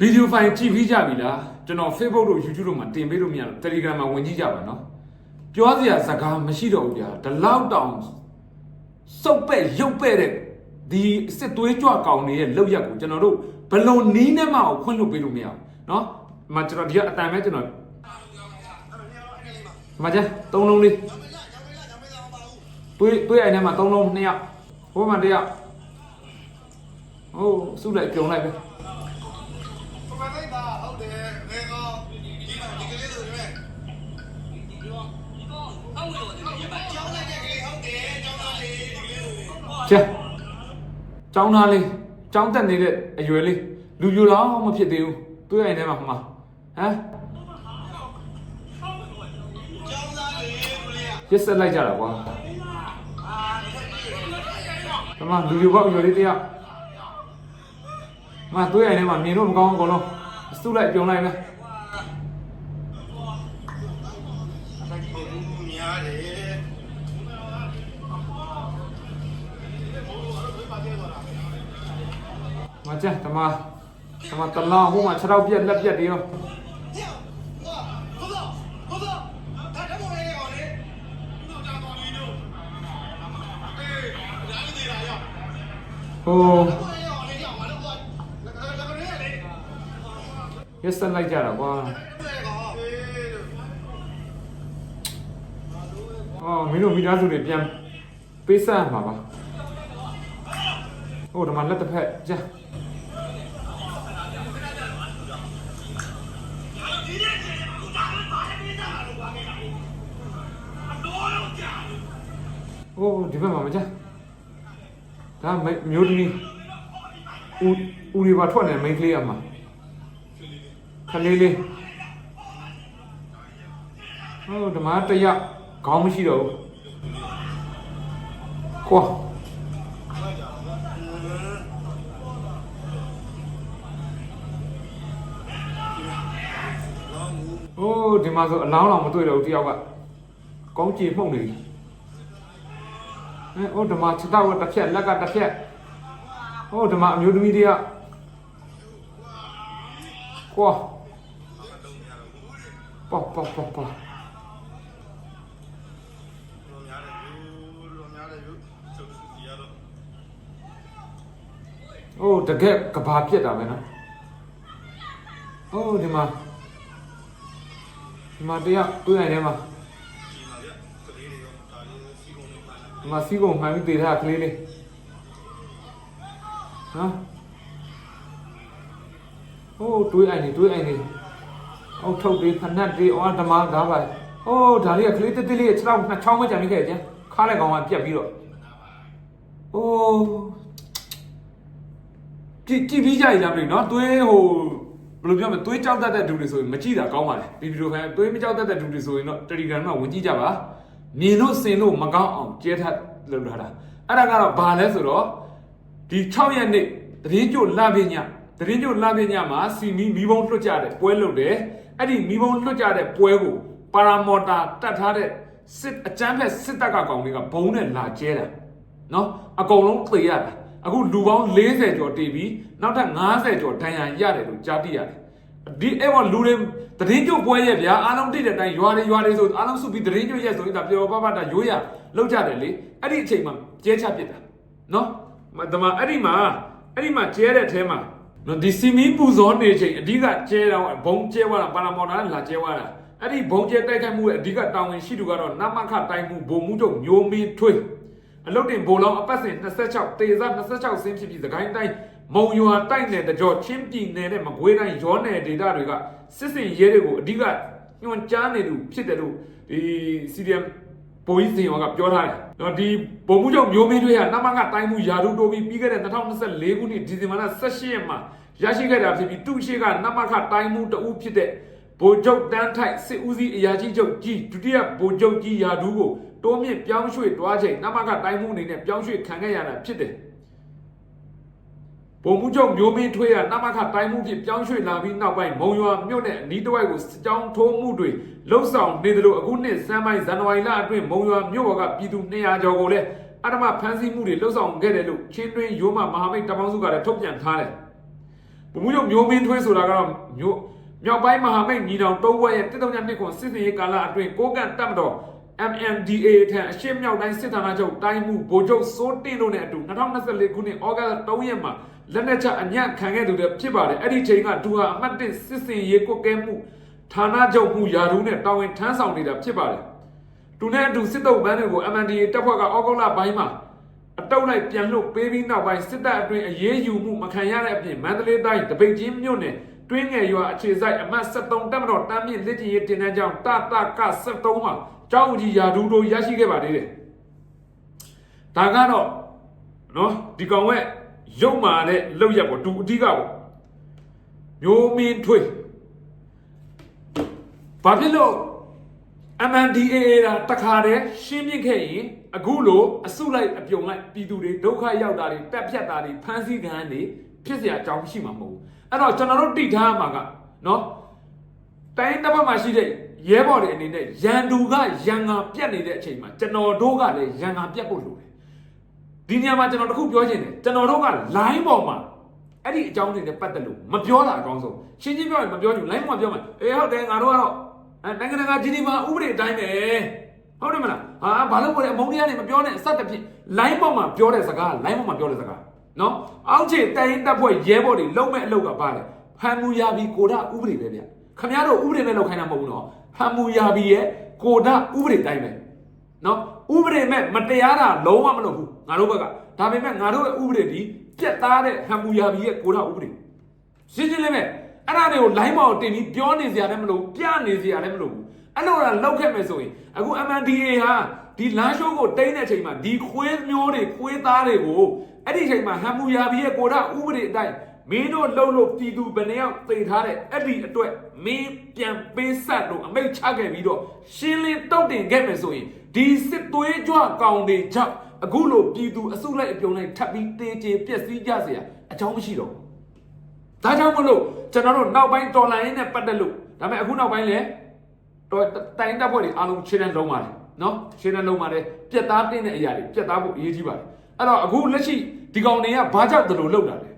ဗီဒီယိုဖိုင်ကြည့်ပြီးကြပြီလားကျွန်တော် Facebook တို့ YouTube တို့မှာတင်ပေးလို့မရတော့ Telegram မှာဝင်ကြည့်ကြပါနော်ပြောစရာစကားမရှိတော့ဘူးဗျာဒီလောက်တောင်စုပ်ပဲ့ရုပ်ပဲ့တဲ့ဒီစစ်သွေးကြွကောင်တွေရဲ့လောက်ရက်ကိုကျွန်တော်တို့ဘယ်လုံးနီးနဲ့မှကိုခွင့်လွှတ်ပေးလို့မရဘူးနော်ဒီမှာကျွန်တော်ဒီကအတန်ပဲကျွန်တော်ဒီမှာကျသုံးလုံးလေးတွေးတွေးအိုင်ထဲမှာသုံးလုံးနှစ်ယောက်ဟိုမှာတစ်ယောက်ဟိုစုလိုက်ပြုံလိုက်ပဲပ မာလိုက်တာဟုတ်တယ်ငယ်ကောင်ဒီမှာဒီကလေးဆိုရင်ကျောင်းလိုက်တဲ့ကလေးဟုတ်တယ်ကျောင်းသားလေးဒီကလေးဆိုရင်ကျចောင်းသားလေးចောင်းတက်နေတဲ့အရွယ်လေးလူပြူလောင်းမဖြစ်သေးဘူးတွေးအိုင်ထဲမှာဟိုမှာဟမ်ကျောင်းသားလေးကလေးကရစ်ဆက်လိုက်ကြတာကွာတမလူပြူပေါက်အရွယ်လေးတရား မတွေးအိုင်ထဲမှာမြင်လို့မကောင်းဘူးအကုန်လုံးစုလိုက်ပြုံလိုက်ပဲများတယ်မကျတမတမတလောင်းဟိုမှာခြေထောက်ပြက်လက်ပြက်တွေရောဟဲ့ ရစ်ဆက်လိုက်ကြတာကွာတဲ့ကောင်အေးအော်မင်းတို့မိသားစုတွေပြန်ပေးဆက်ရမှာပါဟိုဒီမှာလက်တစ်ဖက်ကျโอ้ဒီဘက်မှာမကြဒါမမျိုးသမီးဦးဦးတွေပါထွက်နေမိန်းကလေးရမှာခ လေးလေးဟိုဓမ္မတရခေါင်းမရှိတော့ဘူးကွာโอ้ဒီမှာဆိုအလောင်းလောင်မတွေ့တော့ဘူးတယောက်ကကောင်းကြည်မှုန့်နေပြီအဲဟိုဓမ္မခြေတော့တစ်ဖြက်လက်ကတစ်ဖြက်ဟိုဓမ္မအမျိုးသမီးတွေကကွာ ပေါ့ပေါ့ပေါ့ပေါ့လိုများတယ်ယူလိုများတယ်ယူချုပ်စီရတော့ဟိုတကက်ကဘာပြက်တာပဲနော်ဟိုဒီမှာဒီမှာတရားတွေ့ရတယ်မှာဒီမှာပြကလေးတွေရောဒါလေးစီကုန်နေပါလားဒီမှာစီးကုန်မှန်ပြီးတေထားကလေးလေးနော်ဟိုတွေးအိုင်နေတွေးအိုင်နေ အောက်ထုတ်တွေဖနက်တွေအော်ဓမ္မဒါပါဟိုဒါလေးကကလေးတက်တက်လေးခြေထောက်နှစ်ချောင်းမကြံမိခဲ့ကြခါလိုက်ကောင်ကပြက်ပြီးတော့ဟိုကြည့်ကြည့်ပြီးကြရလားမသိဘူးနော်တွေးဟိုဘယ်လိုပြောမလဲတွေးကြောက်တတ်တဲ့သူတွေဆိုရင်မကြည့်တာကောင်းပါလေဒီဗီဒီယိုဖိုင်တွေးမကြောက်တတ်တဲ့သူတွေဆိုရင်တော့ Telegram မှာဝင်ကြည့်ကြပါမြင်လို့စင်လို့မကောင်းအောင်ကျဲထပ်လုပ်ထားတာအဲ့ဒါကတော့ဘာလဲဆိုတော့ဒီ6ရက်နေ့တရင်ကျို့လပညာ တရင်ကျို့လပညာမှာစီမီမီဘုံလွှတ်ကြတဲ့ပွဲလုပ်တယ်အဲ့ဒီမီဘုံလွှတ်ကြတဲ့ပွဲကိုပါရာမော်တာတတ်ထားတဲ့စစ်အကျန်းဖက်စစ်တပ်ကကောင်တွေကဘုံနဲ့လာကျဲတာနော်အကုန်လုံးသေရတာအခုလူပေါင်း40ကျော်တည်ပြီးနောက်ထပ်90ကျော်ဒဏ်ရာရတယ်လို့ကြားသိရတယ်ဒီအဲ့ဝလူတွေတရင်ကျုပ်ပွဲရဲ့ဗျာအားလုံးတိတဲ့အတိုင်းရွာတွေရွာတွေဆိုအားလုံးစုပြီးတရင်ကျုပ်ရဲ့ဆိုရင်ဒါပျော်ပါပါတာရိုးရလောက်ကြတယ်လေအဲ့ဒီအချိန်မှာကျဲချပစ်တာနော်မတမအဲ့ဒီမှာအဲ့ဒီမှာကျဲတဲ့အထဲမှာ နော်ဒီစီမီပူဇော်နေချိန်အဓိကကျဲတော့ဘုံကျဲသွားတာပါလာမော်တာလာကျဲသွားတာအဲ့ဒီဘုံကျဲတိုက်ခိုက်မှုရဲ့အဓိကတာဝန်ရှိသူကတော့နမခတိုင်းမှုဘုံမှုချုပ်မျိုးမင်းထွေးအလုတ်တင်ဘိုလောင်အပတ်စဉ်26တေစာ26ဆင်းဖြစ်ပြီးသခိုင်းတိုင်းမုံရွာတိုက်နယ်တကြောချင်းပြည်နယ်နဲ့မကွေးတိုင်းရောနယ်ဒေသတွေကစစ်စင်ရဲတွေကိုအဓိကညွှန်ကြားနေသူဖြစ်တယ်လို့ဒီ CDM ဘိုးကြီးစင်ရောကပြောထားတယ်။နော်ဒီဘုံမှုချုပ်မျိုးမင်းတွေကနမကတိုင်းမှုယာရုတိုးပြီးပြီးခဲ့တဲ့2024ခုနှစ်ဒီဇင်ဘာလ18ရက်မှာရရှိခဲ့တာဖြစ်ပြီးသူ့ရှိကနမကတိုင်းမှုတဦးဖြစ်တဲ့ဗိုလ်ချုပ်တန်းထိုက်စစ်ဦးစီးအရာရှိချုပ်ကြီးဒုတိယဗိုလ်ချုပ်ကြီးယာဒူးကိုတိုးမြင့်ပြောင်းရွှေ့တွားချိန်နမကတိုင်းမှုအနေနဲ့ပြောင်းရွှေ့ခံခဲ့ရတာဖြစ်တယ်။ ဗိုလ်မှူးချုပ်မျိုးမင်းထွေးကနမခတိုင်းမှုဖြစ်ပြောင်းရွှေ့လာပြီးနောက်ပိုင်းမုံရွာမြို့နယ်အနီးတစ်ဝိုက်ကိုစစ်ကြောင်းထိုးမှုတွေလှုပ်ဆောင်နေတယ်လို့အခုနှစ်စမ်းပိုင်းဇန်နဝါရီလအတွင်းမုံရွာမြို့ပေါ်ကပြည်သူ200ကျော်ကိုလည်းအဓမ္မဖမ်းဆီးမှုတွေလှုပ်ဆောင်ခဲ့တယ်လို့ချင်းတွင်းရိုးမမဟာမိတ်တပ်ပေါင်းစုကလည်းထုတ်ပြန်ထားတယ်။ဗမှုချုပ်မျိုးမင်းထွေးဆိုတာကတော့မျိုးမြောက်ပိုင်းမဟာမိတ်ညီနောင်တုံးဘွဲရဲ့တစ်တုံညနှစ်ခွန်စစ်စင်ရေးကာလအတွင်းကိုကန့်တပ်မတော် MNDA ထံအရှေ့မြောက်တိုင်းစစ်ဌာနချုပ်တိုင်းမှုဗိုလ်ချုပ်စိုးတင်တို့နဲ့အတူ2024ခုနှစ်ဩဂတ်3ရက်မှာ လက်နက်ချအညံ့ခံခဲ့သူတွေဖြစ်ပါတယ်အဲ့ဒီချိန်ကဒူဟာအမှတ်1စစ်စင်ရေးကွက်ကဲမှုဌာနချုပ်မှုယာရုနဲ့တာဝန်ထမ်းဆောင်နေတာဖြစ်ပါတယ်သူနဲ့အတူစစ်တုပ်ပန်းတွေကို MNDA တပ်ဖွဲ့ကဩဂုတ်လပိုင်းမှာအတုပ်လိုက်ပြန်လွတ်ပေးပြီးနောက်ပိုင်းစစ်တပ်အတွင်းအရေးယူမှုမခံရတဲ့အပြင်မန္တလေးတိုင်းတပိတ်ချင်းမြို့နယ်တွင်းငယ်ရွာအခြေစိုက်အမှတ်73တပ်မတော်တမ်းမြင့်လက်ကျင်ရေးတင်တန်းကြောင်းတတက73မှာကျောင်းကြီးယာဒူတို့ရရှိခဲ့ပါသေးတယ်။ဒါကတော့နော်ဒီကောင်ရဲ့ ရုပ်မာတဲ့လောက်ရက်ကိုတူအဓိကပေါ့မျိုးမင်းထွေးဘာဖြစ်လို့ MNDAA တာတခါတည်းရှင်းပြခဲ့ရင်အခုလိုအစုလိုက်အပြုံလိုက်ပြည်သူတွေဒုက္ခရောက်တာတွေတက်ဖြတ်တာတွေဖမ်းဆီးခံတွေဖြစ်เสียအကြောင်းရှိမှာမဟုတ်ဘူးအဲ့တော့ကျွန်တော်တို့တိထားမှာကနော်တိုင်းတစ်ဖက်မှာရှိတဲ့ရဲဘော်တွေအနေနဲ့ရန်သူကရန်ငါပြတ်နေတဲ့အချိန်မှာကျွန်တော်တို့ကလည်းရန်ငါပြတ်ဖို့လိုတယ် ် ဒီနေရာမှာကျွန်တော်တခုပြောချင်တယ်ကျွန်တော်တို့က line ပေါ်မှာအဲ့ဒီအကြောင်းတွေနဲ့ပတ်သက်လို့မပြောတာအကောင်းဆုံးရှင်းရှင်းပြောရင်မပြောချင်ဘူး line ပေါ်မှာပြောမှာအေးဟုတ်တယ်ငါတို့ကတော့အဲနိုင်ငံတကာဂျီနီဗာဥပဒေအတိုင်းပဲဟုတ်တယ်မလားဟာဘာလို့လဲအမုန်းတရားတွေမပြောနဲ့အစတဖြင့် line ပေါ်မှာပြောတဲ့စကား line ပေါ်မှာပြောတဲ့စကားနော်အောက်ခြေတိုင်တပ်ဖွဲ့ရဲဘော်တွေလုံးမဲ့အလုပ်ကပါလေဖမ်းမှုရပြီးကိုဒဥပဒေပဲဗျခမရတို့ဥပဒေနဲ့လောက်ခိုင်းတာမဟုတ်ဘူးနော်ဖမ်းမှုရပြီးရဲ့ကိုဒဥပဒေတိုင်းပဲနော် ဥပဒေမဲ့မတရားတာလုံးဝမလုပ်ဘူးငါတို့ဘက်ကဒါပေမဲ့ငါတို့ရဲ့ဥပဒေဒီပြက်သားတဲ့ဖမ်းမှုရပြီးရဲ့ကိုဒဥပဒေရှင်းရှင်းလေးပဲအဲ့ဒါတွေကို line မောင်တင်ပြီးပြောနေစရာလည်းမလိုပြနေစရာလည်းမလိုဘူးအဲ့လိုလားလောက်ခဲ့မယ်ဆိုရင်အခု MNDA ဟာဒီလမ်းရှိုးကိုတိမ့်တဲ့အချိန်မှာဒီခွေးမျိုးတွေခွေးသားတွေကိုအဲ့ဒီအချိန်မှာဟမ်မူယာဘီရဲ့ကိုရဥပဒေအတိုင်းမင်းတို့လှုပ်လို့ပြည်သူဘယ်နှယောက်သိထားတဲ့အဲ့ဒီအတွက်မင်းပြန်ပေးဆက်လို့အမိတ်ချခဲ့ပြီးတော့ရှင်းလင်းတုတ်တင်ခဲ့မယ်ဆိုရင် ဒီစစ်သွေးကြွကောင်တွေကြောင့်အခုလိုပြည်သူအစုလိုက်အပြုံလိုက်ထပ်ပြီးတေးချေပျက်စီးကြเสียအကြောင်းမရှိတော့ဘူး ဒါကြောင့်မလို့ကျွန်တော်တို့နောက်ပိုင်းတော်လိုင်းနဲ့ပတ်သက်လို့ဒါပေမဲ့အခုနောက်ပိုင်းလဲတော်တိုင်းတပ်ဖွဲ့တွေအားလုံးခြေတန်းလုံးပါတယ်နော်ခြေတန်းလုံးပါတယ်ပြက်သားတင်းတဲ့အရာတွေပြက်သားဖို့အရေးကြီးပါတယ်အဲ့တော့အခုလက်ရှိဒီကောင်တွေကဘာကြောင့်ဒီလိုလုပ်တာလဲ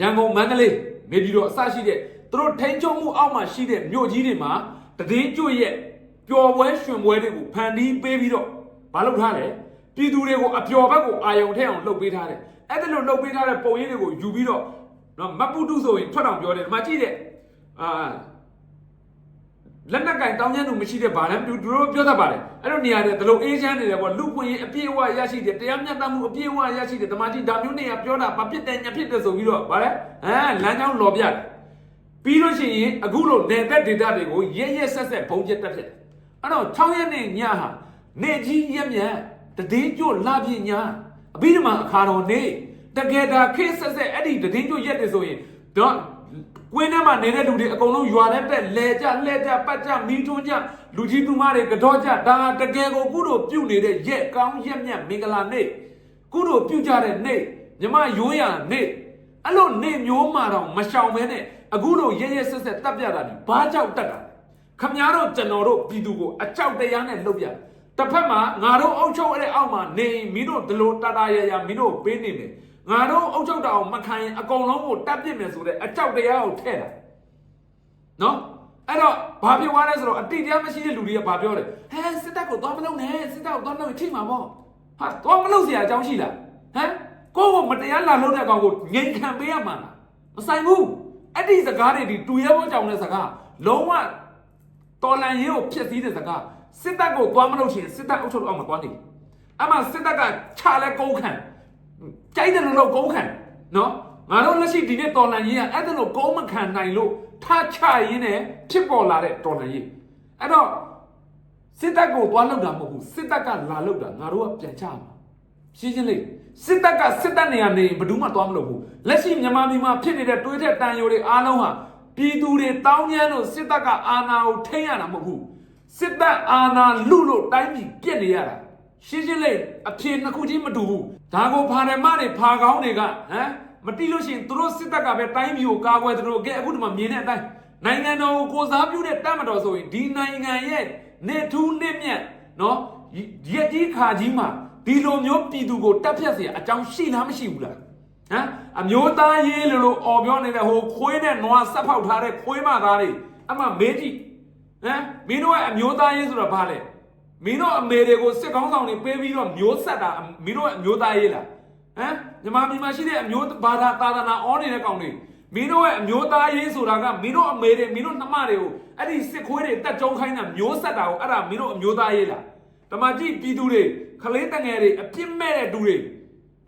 ရန်ကုန်မန္တလေးနေပြည်တော်အစရှိတဲ့သူတို့ထိန်းချုပ်မှုအောက်မှာရှိတဲ့မြို့ကြီးတွေမှာတည်င်းကျွရဲ့ ပျော်ပွဲရွှင်ပွဲတွေကိုဖန်တီးပေးပြီးတော့မလုပ်ထားလဲပြည်သူတွေကိုအပျော်ဘက်ကိုအာယုံထည့်အောင်လုပ်ပေးထားတယ်အဲ့ဒါလိုလုပ်ပေးထားတဲ့ပုံရိပ်တွေကိုယူပြီးတော့နော်မပုတုဆိုရင်ထွက်အောင်ပြောတယ်ဒီမှာကြည့်တဲ့အာလက်နက်ကင်တောင်းကျမ်းသူမရှိတဲ့ဗာလဲသူတို့ပြောတတ်ပါတယ်အဲ့လိုနေရာတွေဒလို့အေးချမ်းနေတယ်ပေါ့လူပွင့်ရင်အပြည့်အဝရရှိတယ်တရားမျှတမှုအပြည့်အဝရရှိတယ်တမန်ကြီးဒါမျိုးနေရာပြောတာဘာဖြစ်တယ်ညာဖြစ်တယ်ဆိုပြီးတော့ဗာလဲဟမ်လမ်းကြောင်းလော်ပြတယ်ပြီးလို့ရှိရင်အခုလိုနေသက်ဒေတာတွေကိုရဲရဲဆက်ဆက်ဘုံကျက်တက်ဖြစ်တယ် အဲ့တော့6ရက်နေ့ညဟာနေကြီးရက်မြတ်တည်င်းကျွလာပြညာအဘိဓမ္မာအခါတော်နေတကယ်ဒါခေတ်ဆက်ဆက်အဲ့ဒီတည်င်းကျွရက်တယ်ဆိုရင်တော့ကွင်းထဲမှာနေတဲ့လူတွေအကုန်လုံးရွာတဲ့တက်လဲကြလှဲကြပတ်ကြမီးထွန်းကြလူကြီးသူမတွေကတော့ကြဒါတကယ်ကိုကုတို့ပြုတ်နေတဲ့ရက်ကောင်းရက်မြတ်မင်္ဂလာနေ့ကုတို့ပြုတ်ကြတဲ့နေ့မြမရိုးရနေ့အဲ့လိုနေ့မျိုးမှတော့မရှောင်မဲနဲ့အခုလိုရဲရဲဆက်ဆက်တပ်ပြတာဒီဘာကြောက်တက်တာလဲ ခမည်းတော်ကျွန်တော်တို့ပြည်သူကိုအကြောက်တရားနဲ့လှုပ်ပြတစ်ဖက်မှာငါတို့အုပ်ချုပ်အဲ့အောက်မှာနေမင်းတို့ဒလိုတတရရမင်းတို့ပေးနေမယ်ငါတို့အုပ်ချုပ်တာအောင်မခံရင်အကုန်လုံးကိုတတ်ပြစ်မယ်ဆိုတဲ့အကြောက်တရားကိုထည့်တာနော်အဲ့တော့ဘာပြောသွားလဲဆိုတော့အတိတရားမရှိတဲ့လူတွေကဘာပြောလဲဟဲစစ်တပ်ကိုသွားမလုပ်နဲ့စစ်တပ်ကိုသွားမလုပ်ထိမှာပေါ့ဟာသွားမလုပ်စရာအကြောင်းရှိလားဟမ်ကိုယ့်ကိုမတရားလာလုပ်တဲ့အကောင်ကိုငြိမ်ခံပေးရမှာလားမဆိုင်ဘူးအဲ့ဒီစကားတွေဒီတူရဲဘောကြောင်တဲ့စကားလုံးဝ တော်လန်ရေးကိုဖျက်ဆီးတဲ့စကားစစ်တပ်ကိုသွားမလို့ရှိရင်စစ်တပ်အုပ်ချုပ်လို့အောင်မသွားနေအမှစစ်တပ်ကခြာလဲကုန်းခံကြိုက်တယ်လို့လို့ကုန်းခံနော်ငါတို့လက်ရှိဒီနေ့တော်လန်ရေးကအဲ့ဒါလို့ကုန်းမခံနိုင်လို့ထားချရင်းနဲ့ဖြစ်ပေါ်လာတဲ့တော်လန်ရေးအဲ့တော့စစ်တပ်ကိုသွားလောက်တာမဟုတ်ဘူးစစ်တပ်ကလာလောက်တာငါတို့ကပြန်ချမှာရှင်းရှင်းလေးစစ်တပ်ကစစ်တပ်နေရာနေရင်ဘယ်သူမှသွားမလို့ဘူးလက်ရှိမြန်မာပြည်မှာဖြစ်နေတဲ့တွေးတဲ့တန်ယိုတွေအားလုံးဟာ ပြည်သူတွေတောင်းကျမ်းလို့စစ်တပ်ကအာဏာကိုထိန်းရတာမဟုတ်ဘူးစစ်တပ်အာဏာလူလို့တိုင်းပြည်ပြက်နေရတာရှင်းရှင်းလေးအဖြေနှစ်ခုချင်းမတူဘူးဒါကိုဖာတယ်မတွေဖာကောင်းတွေကဟမ်မတိလို့ရှိရင်သူတို့စစ်တပ်ကပဲတိုင်းပြည်ကိုကာကွယ်သူတို့ကဲအခုဒီမှာမြင်တဲ့အတိုင်းနိုင်ငံတော်ကိုကိုစားပြုတဲ့တပ်မတော်ဆိုရင်ဒီနိုင်ငံရဲ့နေထူးနေမြတ်နော်ရက်ကြီးခါကြီးမှာဒီလိုမျိုးပြည်သူကိုတပ်ဖြတ်เสียအကြောင်းရှိလားမရှိဘူးလား ဟမ်အမျိုးသားရေးလို့လို့အော်ပြောနေတဲ့ဟိုခွေးနဲ့နွားဆက်ဖောက်ထားတဲ့ခွေးမသားတွေအမှမေးကြည့်ဟမ်မင်းတို့ကအမျိုးသားရေးဆိုတာဘာလဲမင်းတို့အမေတွေကိုစစ်ကောင်းဆောင်တွေပေးပြီးတော့မျိုးဆက်တာမင်းတို့ကအမျိုးသားရေးလားဟမ်ညီမပြည်မှာရှိတဲ့အမျိုးဘာသာသာသနာအောနေတဲ့ကောင်တွေမင်းတို့ရဲ့အမျိုးသားရေးဆိုတာကမင်းတို့အမေတွေမင်းတို့နှမတွေကိုအဲ့ဒီစစ်ခွေးတွေတက်ကြုံခိုင်းတာမျိုးဆက်တာကိုအဲ့ဒါမင်းတို့အမျိုးသားရေးလားဓမ္မကြည့်ပြည်သူတွေခလေးတငယ်တွေအပြစ်မဲ့တဲ့သူတွေ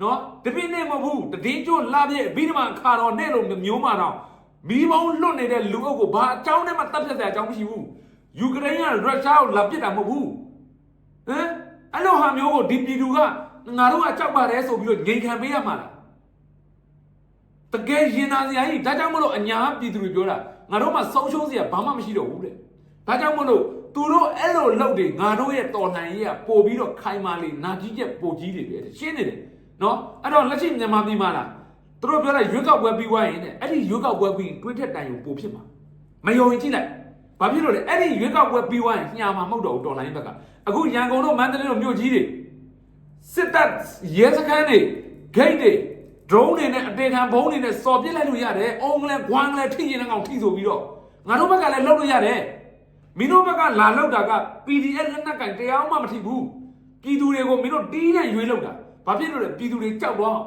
နော်တပိနဲ့မဟုတ်ဘူးတည်င်းကျိုးလာပြည့်ဘိဓမ္မာခါတော်နဲ့လို့မျိုးမာတော့မီးပေါင်းလွတ်နေတဲ့လူအုပ်ကိုဘာအကြောင်းနဲ့မှတတ်ဖြတ်တဲ့အကြောင်းမရှိဘူးယူကရိန်းကရုရှားကိုလာပစ်တာမဟုတ်ဘူးဟမ်အဲ့လိုဟာမျိုးကိုဒီပြည်သူကငါတို့ကကြောက်ပါတယ်ဆိုပြီးတော့ငြိမ်ခံပေးရမှာလားတကယ်ရင်နာစရာကြီးဒါကြောင့်မလို့အညာပြည်သူတွေပြောတာငါတို့မှဆုံးရှုံးစရာဘာမှမရှိတော့ဘူးတဲ့ဒါကြောင့်မလို့သူတို့အဲ့လိုလုပ်တွေငါတို့ရဲ့တော်လှန်ရေးကပို့ပြီးတော့ခိုင်မာလေနာကြီးချက်ပို့ကြီးတွေပဲတဲ့ရှင်းနေတယ် နော်အဲ့တော့လက်ရှိမြန်မာပြည်မှာလားသူတို့ပြောလိုက်ရွေးကောက်ပွဲပြီးွားရင်တဲ့အဲ့ဒီရွေးကောက်ပွဲပြီးရင်တွင်းထက်တိုင်ကိုပို့ဖြစ်မှာမယုံရင်ကြည့်လိုက်ဘာဖြစ်လို့လဲအဲ့ဒီရွေးကောက်ပွဲပြီးွားရင်ညာမှာမဟုတ်တော့ဘူးတော်လှန်ရေးဘက်ကအခုရန်ကုန်တို့မန္တလေးတို့မြို့ကြီးတွေစစ်တပ်ရဲစခန်းတွေဂိတ်တွေ drone တွေနဲ့အတေခံဘုံတွေနဲ့စော်ပစ်လိုက်လို့ရတယ်။အုံးကလေး၊ဂွမ်းကလေးထိရင်လည်းကောင်ထိဆိုပြီးတော့ငါတို့ဘက်ကလည်းလှုပ်လို့ရတယ်။မင်းတို့ဘက်ကလာလှုပ်တာက PDF လက်နက်ကင်တရားမှမထိဘူး။ပြည်သူတွေကိုမင်းတို့တီးတဲ့ရွေးလှုပ်တာ။ ဘာဖြစ်လို့လဲပြည်သူတွေကြောက်တော့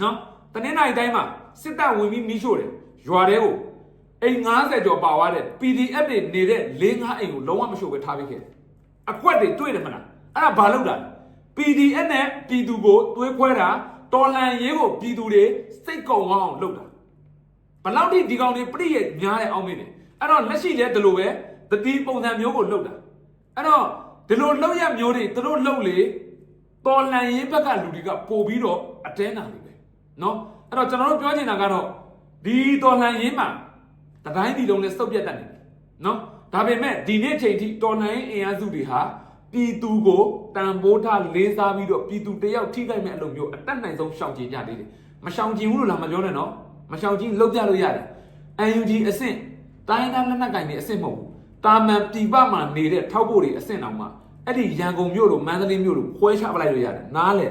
နော်တနင်္လာရီတိုင်းမှာစစ်တပ်ဝင်ပြီးမီးရှို့တယ်။ရွာတွေကိုအိမ်90ကျော်ပါသွားတဲ့ PDF တွေနေတဲ့၄၅အိမ်ကိုလုံးဝမရှို့ပဲထားပေးခဲ့တယ်။အကွက်တွေတွေ့တယ်မလား။အဲ့ဒါဘာလုပ်တာလဲ PDF နဲ့ပြည်သူကိုသွေးခွဲတာတော်လန်ရေးကိုပြည်သူတွေစိတ်ကုံအောင်လုပ်တာဘလောက်ထိဒီကောင်တွေပြည့်ရဲ့များတဲ့အောင်မင်းတယ်အဲ့တော့လက်ရှိလဲဒီလိုပဲတတိပုံစံမျိုးကိုလုပ်တာအဲ့တော့ဒီလိုလုပ်ရမျိုးတွေသူတို့လုပ်လေ တော်လန်ရေးဘက်ကလူတွေကပို့ပြီးတော့အတဲနာနေပဲเนาะအဲ့တော့ကျွန်တော်တို့ပြောချင်တာကတော့ဒီတော်လန်ရေးမှာတတိုင်းဒီလုံးနဲ့စုပ်ပြတ်တတ်နေတယ်เนาะဒါပေမဲ့ဒီနေ့ချိန်ထိတော်လန်ရေးအင်အားစုတွေဟာ ပြည်သူကိုတန်ဖိုးထားလေးစားပြီးတော့ပြည်သူတယောက်ထိခိုက်မဲ့အလုပ်မျိုးအတက်နိုင်ဆုံးရှောင်ကျဉ်ကြသေးတယ်မရှောင်ကျဉ်ဘူးလို့လားမပြောနဲ့နော်မရှောင်ကျဉ်လုပ်ပြလို့ရတယ် UNG အဆင့်တိုင်းသားလက်နက်ကင်တွေအဆင့်မဟုတ်ဘူးတာမန်ပြည်ပမှာနေတဲ့ထောက်ဖို့တွေအဆင့်တောင်မှ အဲ့ဒီရန်ကုန်မြို့တို့မန္တလေးမြို့တို့ခွဲခြားပလိုက်လို့ရတယ်နားလေ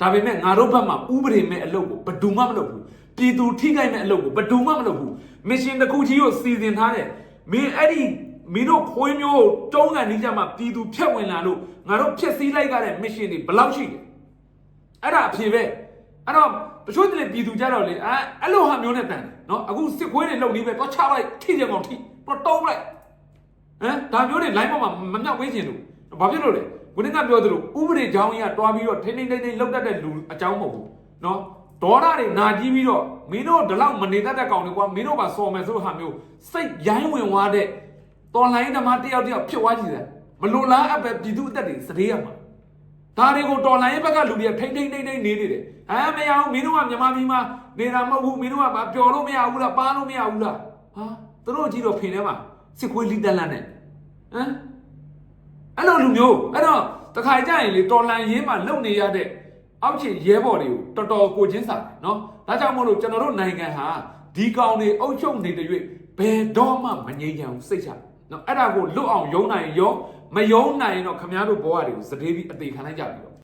ဒါပေမဲ့ငါတို့ဘက်မှာဥပဒေမဲ့အလုပ်ကိုဘယ်သူမှမလုပ်ဘူးပြည်သူထိခိုက်မဲ့အလုပ်ကိုဘယ်သူမှမလုပ်ဘူးမစ်ရှင်တစ်ခုကြီးကိုစီစဉ်ထားတယ်မင်းအဲ့ဒီမင်းတို့ခွေးမျိုးကိုတုံးကန်နေကြမှာပြည်သူဖြတ်ဝင်လာလို့ငါတို့ဖြက်စီးလိုက်ကြတဲ့ mission တွေဘယ်လောက်ရှိလဲအဲ့ဒါအဖြေပဲအဲ့တော့တချို့တလေပြည်သူကြတော့လေအဲအဲ့လိုဟာမျိုးနဲ့တန်တယ်နော်အခုစစ်ခွေးတွေလုံနေပဲတော့ချလိုက်ထိကြကောင်ထိတော့တုံးလိုက်ဟမ်ဒါမျိုးတွေ line ပေါ်မှာမမြောက်ပေးချင်လို့ ဘာဖြစ်လို့လဲခုနကပြောသလိုဥပဒေကြောင်းကြီးကတွားပြီးတော့ထိမ့်ထိမ့်ထိမ့်ထိမ့်လောက်တတ်တဲ့လူအကြောင်းမဟုတ်ဘူးနော်ဒေါ်ရတွေနာကြီးပြီးတော့မင်းတို့ဒီလောက်မနေတတ်တဲ့ကောင်တွေကွာမင်းတို့ပါစော်မယ်ဆိုလို့ဟာမျိုးစိတ်ရိုင်းဝင်သွားတဲ့တော်လိုင်းဓမ္မတယောက်တယောက်ဖြစ်သွားကြည့်တယ်မလိုလားအပ်ပဲပြည်သူအသက်တွေစသေးရမှာဒါတွေကိုတော်လိုင်းရဲ့ဘက်ကလူတွေကထိမ့်ထိမ့်ထိမ့်ထိမ့်နေနေတယ်ဟမ်မရဘူးမင်းတို့ကမြန်မာပြည်မှာနေတာမဟုတ်ဘူးမင်းတို့ကဘာပျော်လို့မရဘူးလားပါလို့မရဘူးလားဟာသူတို့ကြည့်တော့ဖင်ထဲမှာစစ်ခွေးလိတက်လန့်နဲ့ဟမ် အဲ့လိုလူမျိုးအဲ့တော့တခါကြရင်လေတော်လန်ရင်းမှာလုံနေရတဲ့အောက်ခြေရဲဘော်တွေကိုတော်တော်ကိုချင်းစားတယ်နော်ဒါကြောင့်မို့လို့ကျွန်တော်တို့နိုင်ငံဟာဒီကောင်တွေအုပ်ချုပ်နေတဲ့၍ဘယ်တော့မှမငြိမ်းချမ်းဘူးစိတ်ချနော်အဲ့ဒါကိုလွတ်အောင်ယုံနိုင်ရင်ယုံမယုံနိုင်ရင်တော့ခမားတို့ဘဝတွေကိုစတေးပြီးအသေးခံလိုက်ကြပြီတော့